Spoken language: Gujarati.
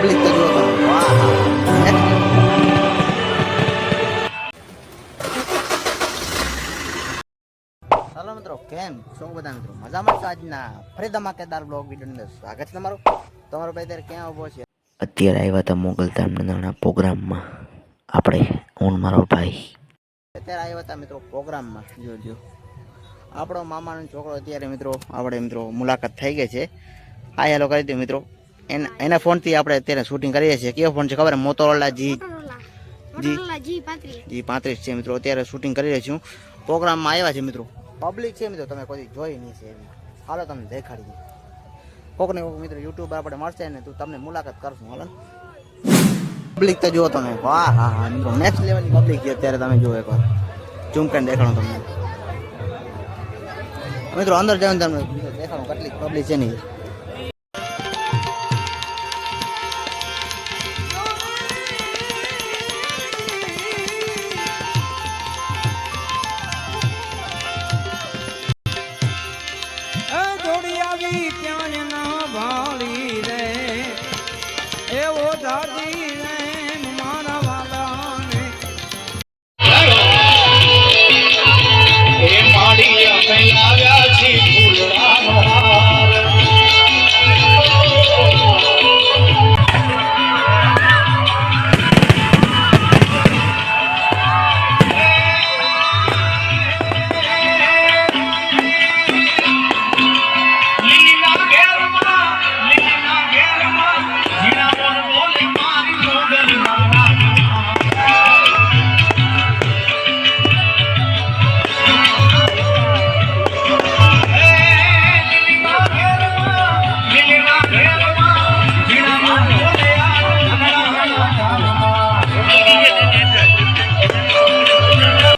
પબ્લિક તો જુઓ તમે ચાલો મિત્રો કેમ શું બધા મિત્રો મજામાં છો આજના ફરી ધમાકેદાર બ્લોગ વિડીયોની અંદર સ્વાગત છે તમારું તમારો ભાઈ અત્યારે ક્યાં ઊભો છે અત્યારે આવ્યા હતા મોગલ ધામના પ્રોગ્રામમાં આપણે હું મારો ભાઈ અત્યારે આવ્યા હતા મિત્રો પ્રોગ્રામમાં જોજો આપણો મામાનો છોકરો અત્યારે મિત્રો આપણે મિત્રો મુલાકાત થઈ ગઈ છે આ હેલો કરી દઉં મિત્રો એના એના ફોનથી આપણે અત્યારે શૂટિંગ કરીએ છીએ. કયો ફોન છે ખબર? મોટોરોલા જી જી જી પાંત્રીસ. છે મિત્રો. અત્યારે શૂટિંગ કરી રહ્યા છું પ્રોગ્રામમાં આવ્યા છે મિત્રો. પબ્લિક છે મિત્રો. તમે કોઈ જોઈ નહીં છે હાલો તમને દેખાડી કોક ને કોક મિત્રો યુટ્યુબ આપણે મળશે ને તું તમને મુલાકાત કરશું. હાલો. પબ્લિક તો જુઓ તમે. વાહ હા હા મિત્રો. નેક્સ્ટ લેવલની પબ્લિક છે અત્યારે તમે જુઓ એકવાર. ઝૂમ કરીને દેખાડો તમને. મિત્રો અંદર જાવ તમને દેખાડો કેટલી પબ્લિક છે નહીં આવી ક્યાં ના ભાળી રે. એવો દાદી